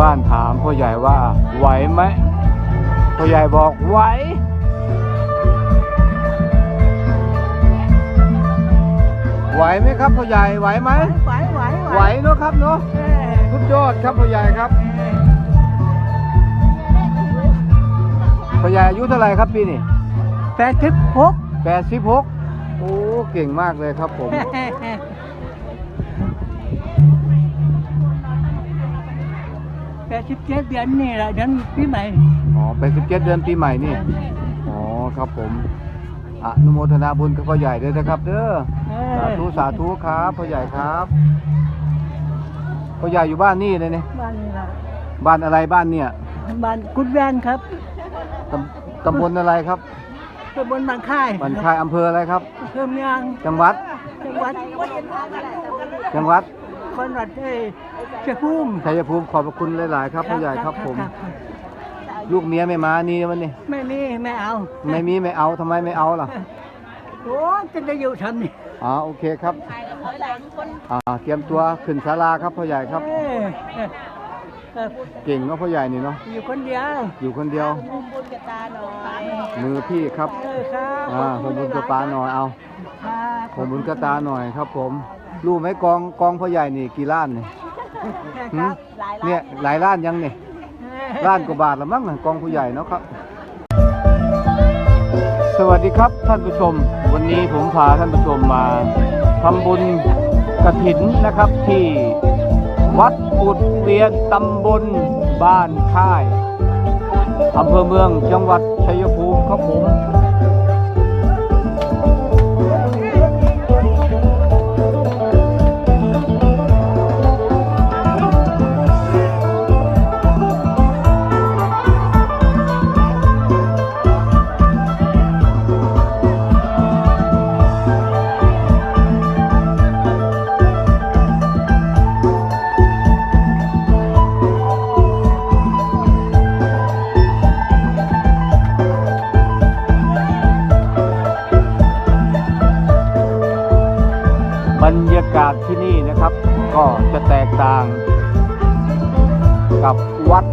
บ้านถามพ่อใหญ่ว่าไหวไหมพ่อใหญ่บอกไหวไหวไหมครับพ่อใหญ่ไหวไหมไหวไหวไหวเนอะครับเนาะเออสุดยอดครับพ่อใหญ่ครับพ่อใหญ่อายุเท่าไหร่ครับปีนี้แปดสิบหกแปดสิบหกโอ้เก่งมากเลยครับผม แปดสิบเจ็ดเดือนนี่แหละเดือนปีใหม่อ๋อแปดสิบเจ็ดเดือนปีใหม่นี่ อ๋อครับผมอนุโมทนาบุญกับพ่อใหญ่ด้วยนะครับ เด้อ เอสาอธุสาธุครับพ่อใหญ่ครับพ่อใหญ่อยู่บ้านนี่เลยเนี่ยบ้านนี่ละบ้านอะไรบ้านเนี่ยบ้านกุดแวนครับตำตำบลอะไรครับตำบลบางค่ายบ้านค่ายอำเภออะไรครับเพิ่มยางจังหวัดจังหวัดจังหวัดคนวัดเอ้ย เชียงภูมิชัยภูมิขอบพระคุณหลาย ๆ ครับพ่อใหญ่ครับผม ลูกเมียไม่มานี่วันนี้ ไม่มีไม่เอาไม่มีไม่เอาทำไมไม่เอาล่ะโอ้จะได้อยู่ทำนี่อ๋อโอเคครับอ่าเตรียมตัวขึ้นศาลาครับพ่อใหญ่ครับเออเออเออเก่งเนาะพ่อใหญ่นี่เนาะอยู่คนเดียว อยู่คนเดียวบุญกับตาหน่อยมือพี่ครับเออครับอ่าผมบุญกระตาหน่อยเอาครับผมบุญกระตาหน่อยครับ ผมรู้ไหมกองกองพ่อใหญ่นี่กี่ล้านเนี่ยค หืรัมบหลายเนี่ยหลายล้านยังเนี่ยล้านกว่าบาทละมั้งน่ะกองผู้ใหญ่เนาะครับ สวัสดีครับท่านผู้ชม วันนี้ผมพาท่านผู้ชมมาทำบุญกระถินนะครับที่วัดกุดเวียนตำบลบ้านค่ายอำเภอเมืองจังหวัดชัยภูมิครับผม ก็จะแตกต่างกับวัด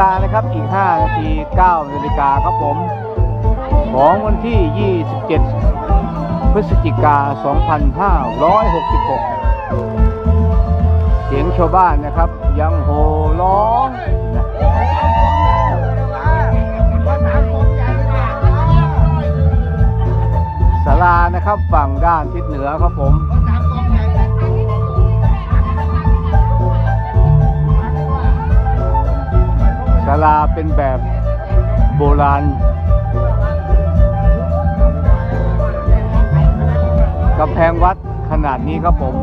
ลานะครับอีก 5 นาที9นาฬิกาครับผม ของวันที่ 27 พฤศจิกา 2566 เสียงชาวบ้านนะครับ ยังโห่ร้องนะศาลานะครับฝั่งด้านทิศเหนือครับผม ศาลาเป็นแบบโบราณกำแพงวัดขนาดนี้ครับผม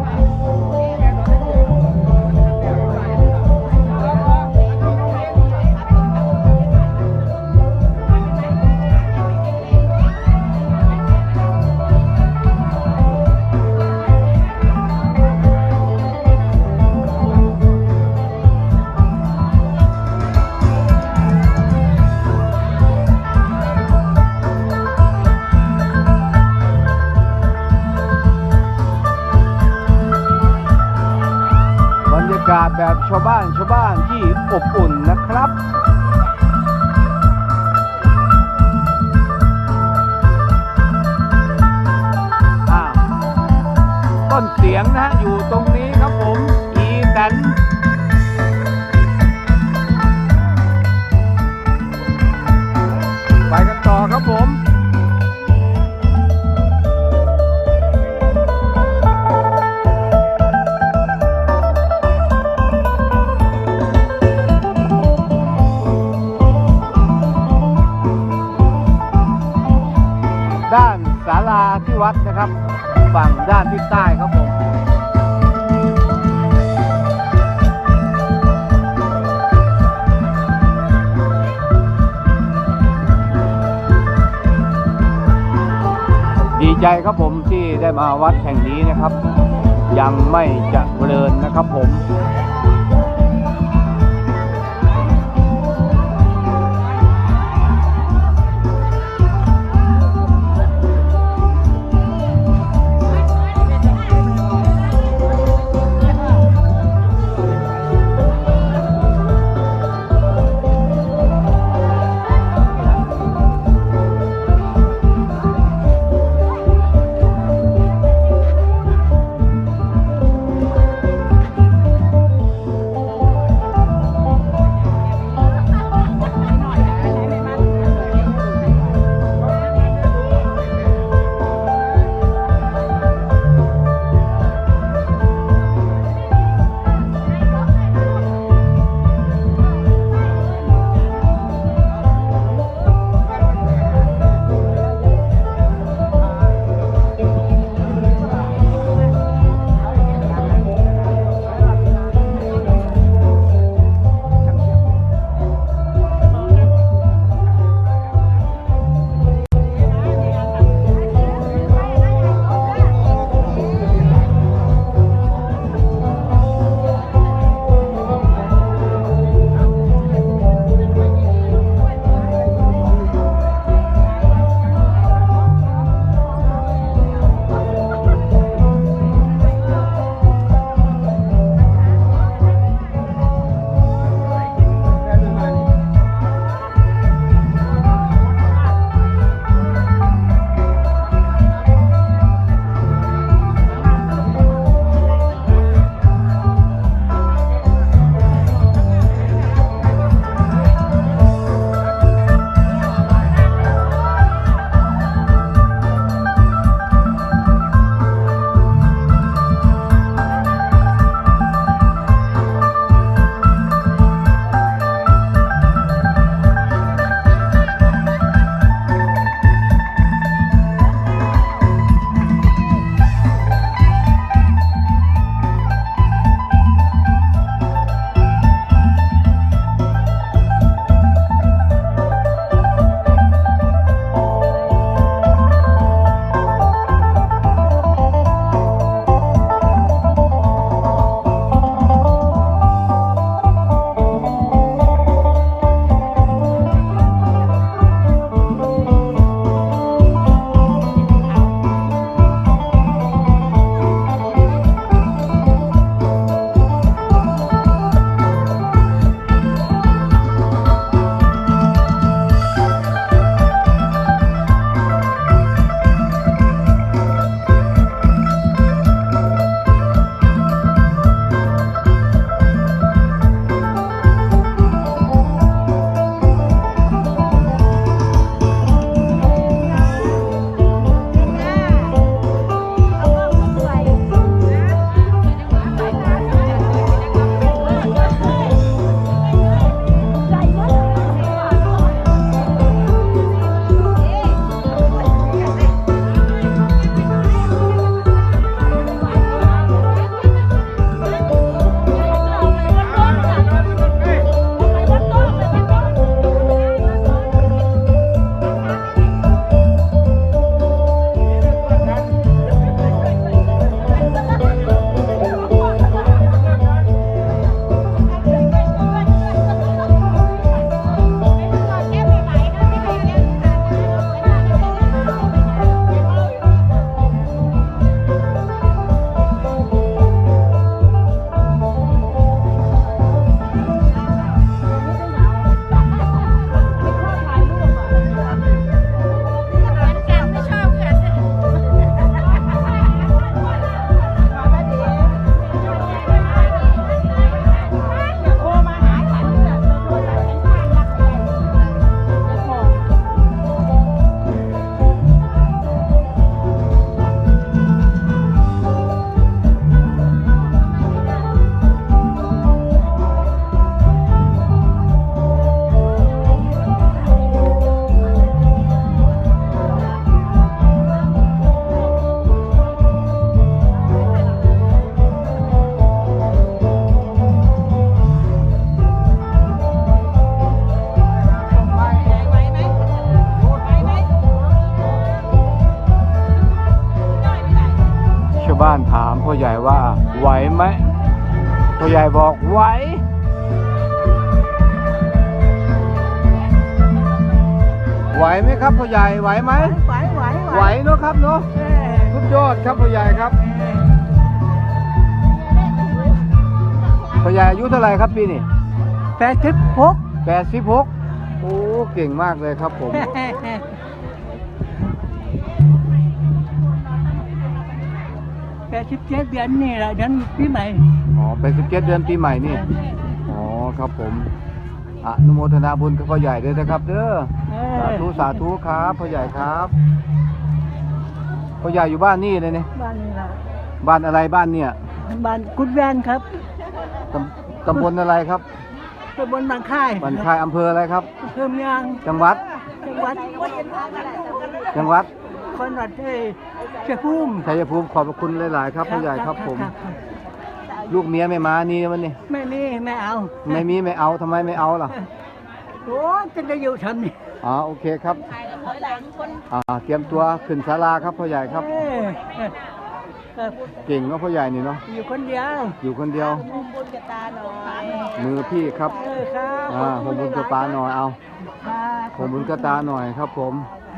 ศแบบชาวบ้านชาวบ้านที่อบอุ่นนะครับอ้าวต้นเสียงนะฮะอยู่ตรงนี้ ดีใจครับผมที่ได้มาวัดแห่งนี้นะครับ ยังไม่จะเจริญนะครับผม ไหร่ครับปีนี้แปดสิบหกแปดสิบหกโอ้เก่งมากเลยครับผม แปดสิบเจ็ดเดือนนี่แหละเดือนปีใหม่อ๋อเป็นสิบเจ็ดเดือนปีใหม่นี่ อ๋อครับผมอนุโมทนาบุญกับพ่อใหญ่ด้วยนะครับ เด้อเอสาอธุสาธุครับพ่อใหญ่ครับพ่อใหญ่อยู่บ้านนี่เลยเนี่ยบ้านนี่ละบ้านอะไรบ้านเนี่ย บ้านกุดแวนครับ ตำตำบลอะไรครับตำบลบางค่ายบ้านค่ายอำเภออะไรครับ เพิ่มยางจังหวัด จังหวัดจังหวัดคอนวัดเอ้ยเชียงภูมิชัยภูมิขอบพระคุณหลายๆครับพ่อใหญ่ครับผม ลูกเมียไม่มานี่วันนี้ไม่มีไม่เอา ไม่มีไม่เอาทำไมไม่เอาล่ะโอ้จะได้อยู่ทำนี่อ๋อโอเคครับอ่าเตรียมตัวขึ้นศาลาครับพ่อใหญ่ครับ เออเออเออเก่งเนาะพ่อใหญ่นี่เนาะอยู่คนเดียวอยู่คนเดียวบุญกตาหน่อยมือพี่ครับเออครับอ่าผมบุญกระตาหน่อยเอาครับผมบุญกระตาหน่อยครับ ผม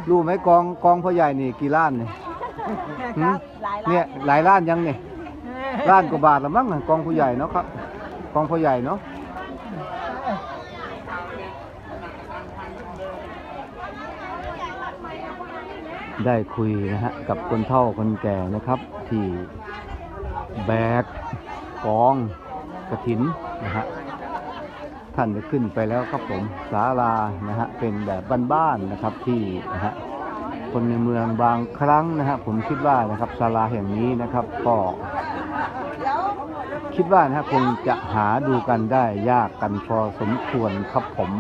รู้ไหมกองกองพ่อใหญ่นี่กี่ล้านเนี่ยหืมเนี่ยหลายล้านยังเนี่ยล้านกว่าบาทละมั้งน่ะกองผู้ใหญ่เนาะครับ กองพ่อใหญ่เนาะ ได้คุยนะฮะกับคนเฒ่าคนแก่นะครับ ที่แบกกองกระถินนะฮะท่านจะขึ้นไปแล้วครับผมศาลานะฮะเป็นแบบบ้านๆนะครับที่นะฮะคนในเมืองบางครั้งนะฮะผมคิดว่านะครับศาลาแห่งนี้นะครับก็คิดว่านะฮะคงจะหาดูกันได้ยากกันพอสมควรครับผม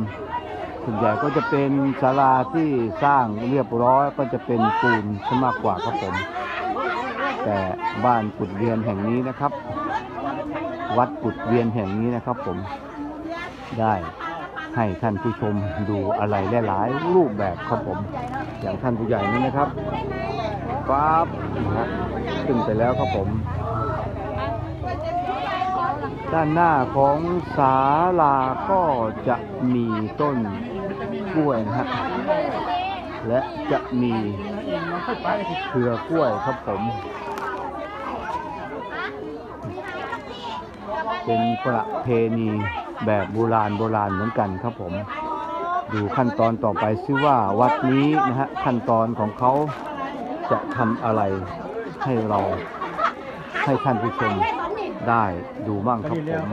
ส่วนใหญ่ก็จะเป็นศาลาที่สร้างเรียบร้อยก็จะเป็นปูนซะมากกว่าครับผม แต่บ้านกุดเวียนแห่งนี้นะครับ วัดกุดเวียนแห่งนี้นะครับผมได้ให้ท่านผู้ชมดูอะไรหลายๆรูปแบบครับผม อย่างท่านผู้ใหญ่นี่นะครับปั๊บนะฮะขึ้นไปแล้วครับผม ด้านหน้าของศาลาก็จะมีต้น กล้วยนะฮะและจะมีเครือกล้วยครับผม เป็นประเพณีแบบโบราณโบราณเหมือนกันครับผม ดูขั้นตอนต่อไปซิว่าวัดนี้นะฮะขั้นตอนของเขาจะทำอะไรให้เราให้ท่านผู้ชมได้ดูบ้างครับผม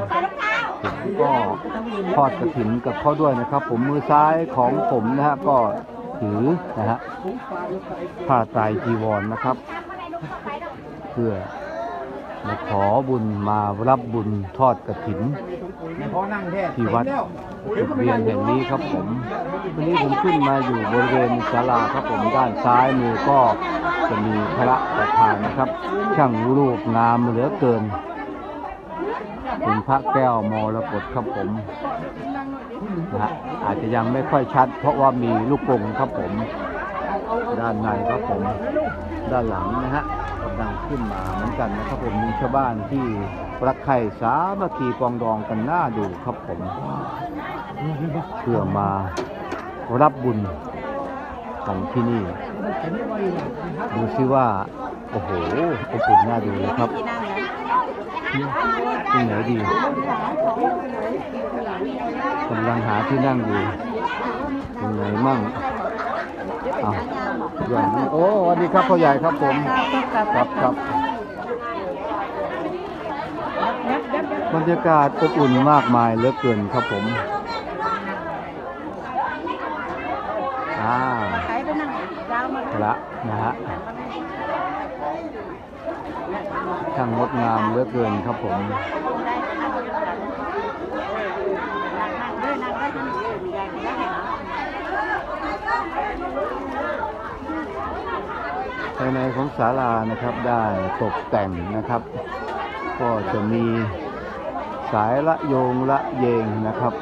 ผมก็ทอดกระถินกับเขาด้วยนะครับ ผมมือซ้ายของผมนะฮะก็ถือนะฮะผ้าไตรจีวรนนะครับ เพื่อมาขอบุญมารับบุญทอดกระถินที่วัดจุดเวียนแห่งนี้ครับผม วันนี้ผมขึ้นมาอยู่บริเวณศาลาครับผมด้านซ้ายมือก็จะมีพระประธานนะครับ ช่างรูปงามเหลือเกิน เป็นพระแก้วมรกตครับผมนะฮะอาจจะยังไม่ค่อยชัด เพราะว่ามีลูกกงครับผม ด้านในครับผม ด้านหลังนะฮะกำลังขึ้นมาเหมือนกันนะครับผมมีชาวบ้านที่ปรักใคร่สามัคคีปองดองกันหน้าดูครับผมเพื่อมารับบุญของที่นี่ ดูซิว่า โอ้โหอบอุ่นน่าดูเลยครับ ที่ไหนดีกำลังหาที่นั่งอยู่ตรงไหนมั่งอ้าวอย่างนี้โอ้สวัสดีครับพ่อใหญ่ครับผม ครับครับบรรยากาศอบอุ่นมากมายเหลือเกินครับผมอ่าใครไปนั่งยาวมาพระนะฮะ ช่างงดงามเหลือเกินครับผมภายในของศาลานะครับได้ตกแต่งนะครับ ก็จะมีสายละโยงละเยงนะครับ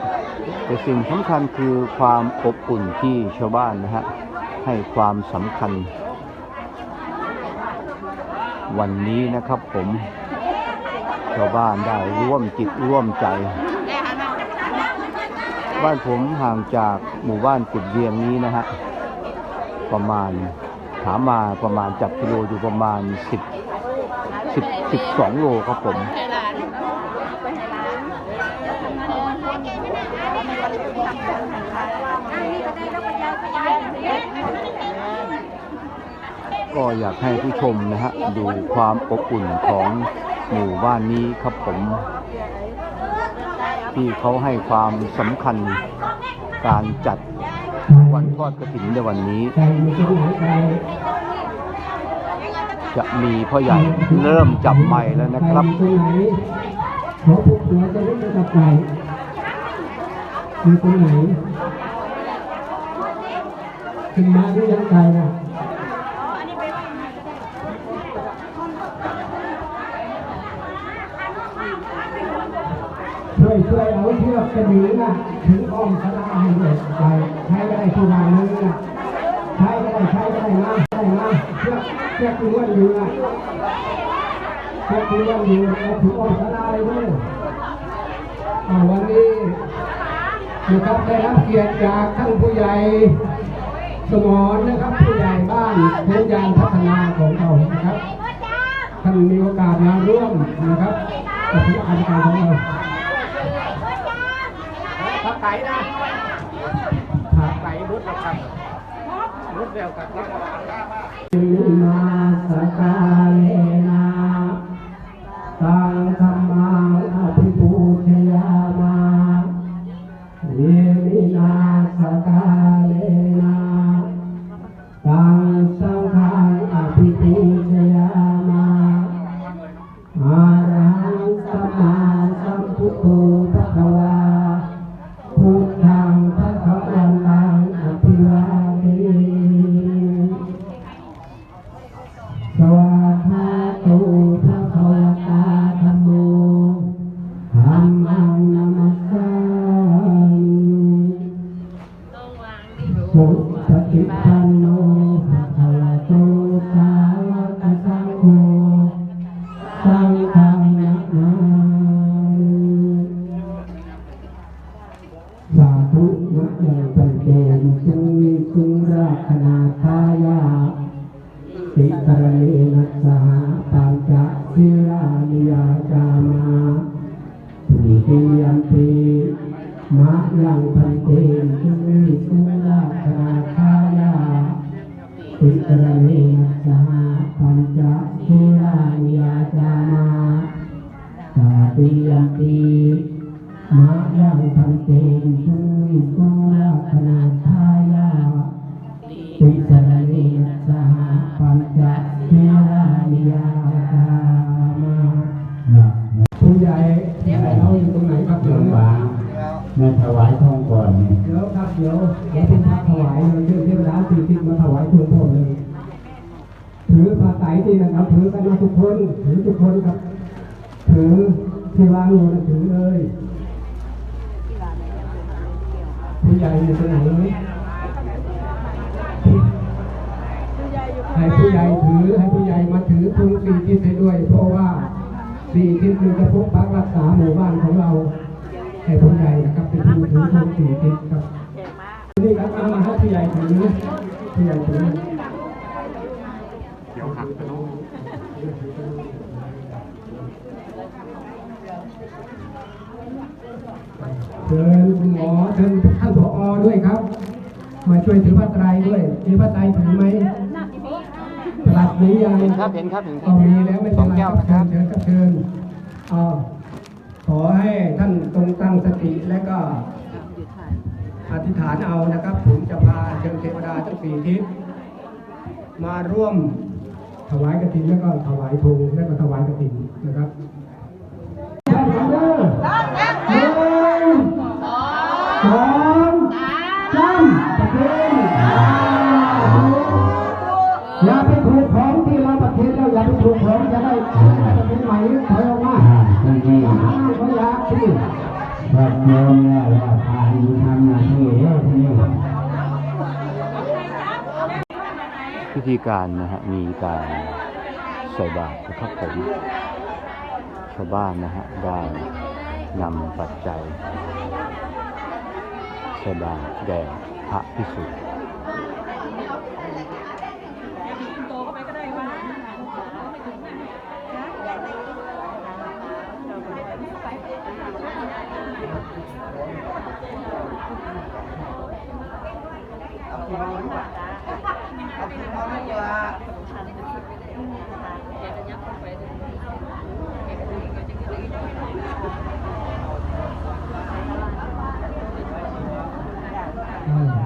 แต่สิ่งสำคัญคือความอบอุ่นที่ชาวบ้านนะฮะให้ความสำคัญ วันนี้นะครับผมชาวบ้านได้ร่วมจิตร่วมใจ บ้านผมห่างจากหมู่บ้านกุดเวียงนี้นะฮะประมาณถามมาประมาณจับกิโลอยู่ประมาณ10 10 12โลครับผม ก็อยากให้ผู้ชมนะฮะดูความอบอุ่นของหมู่บ้านนี้ครับผม ที่เขาให้ความสำคัญการจัดวันทอดกระถินในวันนี้ จะมีพ่อใหญ่เริ่มจับไม้แล้วนะครับไก่อยู่ตรงไหนขอพวกหัวจะได้จับไก่อยู่ตรงไหนขึ้นมาด้วยยังไก่นะ วยช่วยเอาเชือกกระดิ่งนะถึงอ้อมสลาให้ด้วยไก่ใช้ก็ได้ทุกวันนึงน่ะใช้ก็ได้ใช้ก็ได้มาได้มาเชือกเชือกที่ว่าอยู่นะเชือกที่ว่าอยู่เอาถูกออกสลายด้วยวันนี้นะครับได้รับเกียรติจากท่านผู้ใหญ่สมรนะครับผู้ใหญ่บ้านโคงยานพัฒนาของเรานะครับท่านมีโอกาสมาร่วมนะครับกับคณะกรรมการของเรา ไก่นะพักไก่รุดแล้วครับรุดแล้วครับมาสกาเลนะตังธรรมา วายทองก่อนเนี่ยเดี๋ยวครับเดี๋ยวเดี๋ยวเป็นพระถวายเราเรียกเทวดาสี่ทิศมาถวายทุกคนเลยถือผ้าไตรนี่นะครับถือกันมาทุกคนถือทุกคนครับ ถือที่วางอยู่นะถือเลยผู้ใหญ่อยู่ตรงไหนให้ผู้ใหญ่ถือให้ผู้ใหญ่มาถือทุงสี่ทิศให้ด้วย เพราะว่าสี่ทิศคือจะพกพักรักษาหมู่บ้านของเรา ให้ผู้ใหญ่นะครับเป็นผู้ถือทุงสี่ทิศครับนี่ครับเอามาให้ผู้ใหญ่ถือผู้ใหญ่ถือเชิญคุณหมอเชิญท่านผอด้วยครับ มาช่วยถือผ้าไตรด้วยมีผ้าไตรถือไหมปลัดหรือยังเห็นครับเห็นครับเห็นคก็รับมีแล้วไม่สเป็อนงไรแก้วคนะครัรับบเชิญครับเชิญอ่าข อให้ท่านตรงตั้งสติและก็อธิษฐานเอานะครับ ผมจะพาเชิญเทวดาทั้งสี่ทิศมาร่วมถวายกฐินแล้วก็ถวายธงแล้วก็ถวายกฐินนะครับหนึ่งสองสามประเคนอย่าไปถูกของ เขาอยากที่พระโยมเนี่ยว่าทานทำหน้าที่เอ้ที่นี่พิธีการนะฮะมีการใส่บาตรนะครับผมชาวบ้านนะฮะได้นำปัจจัยใส่บาตรแด่พระพิสุ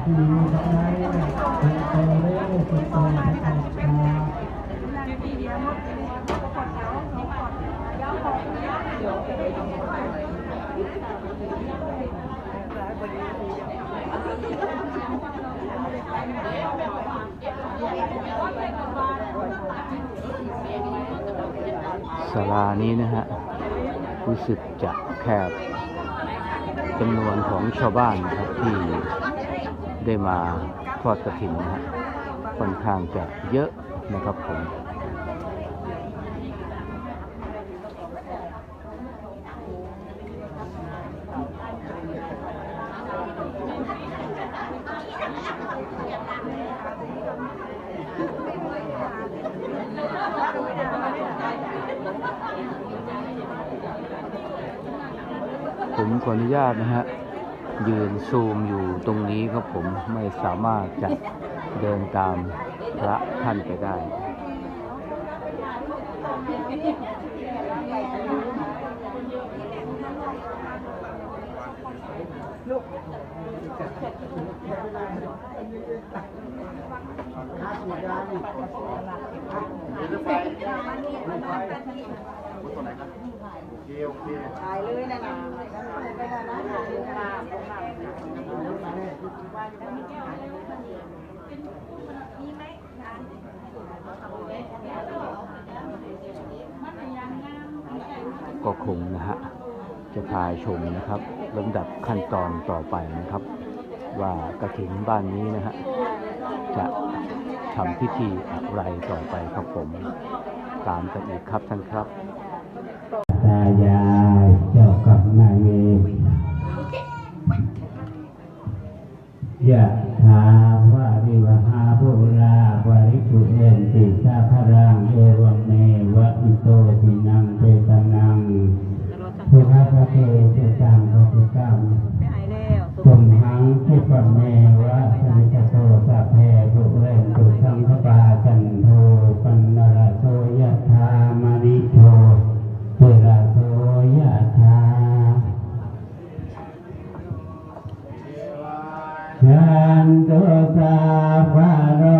ที่มีกำไรเป็นโตเร็วเป็นโตพระอาจารย์ ศาลานี้นะฮะ รู้สึกจะแคบจำนวนของชาวบ้านนะครับที่ได้มาทอดกระถิ่นนะฮะค่อนข้างจะเยอะนะครับผม ผมขออนุญาตนะฮะ ยืนซูมอยู่ตรงนี้ครับผมไม่สามารถจะเดินตามพระท่านไปได้ก็ ก็คงนะฮะ จะพาชมนะครับลำดับขั้นตอนต่อไปนะครับ ว่ากระถิ่นบ้านนี้นะฮะ จะทำพิธีอะไรต่อไปครับผม ตามกันอีกครับท่านครับ dan dosa pada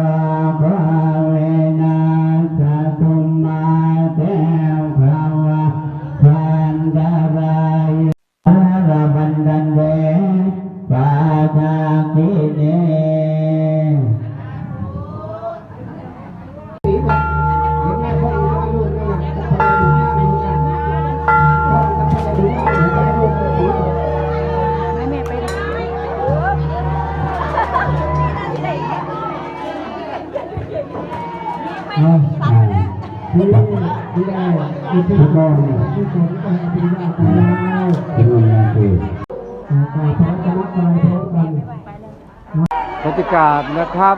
รรยากาศนะครับ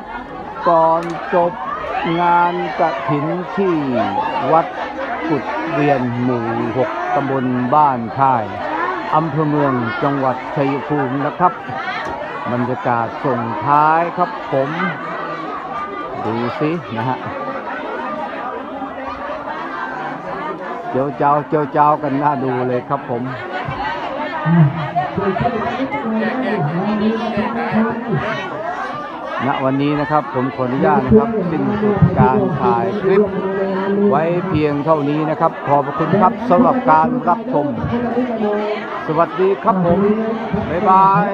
ก่อนจบงานกระถินที่วัดกุดเวียนหมู่หกตำบลบ้านค่ายอำเภอเมืองจังหวัดชัยภูมินะครับ บรรยากาศส่งท้ายครับผม ดูสินะฮะเจียวเจ้าเจียวเจ้ากันน่าดูเลยครับผม ณวันนี้นะครับผมขออนุญาตนะครับสิ้นสุดการถ่ายคลิป ไว้เพียงเท่านี้นะครับ ขอบคุณครับสำหรับการรับชม สวัสดีครับผม บ๊ายบาย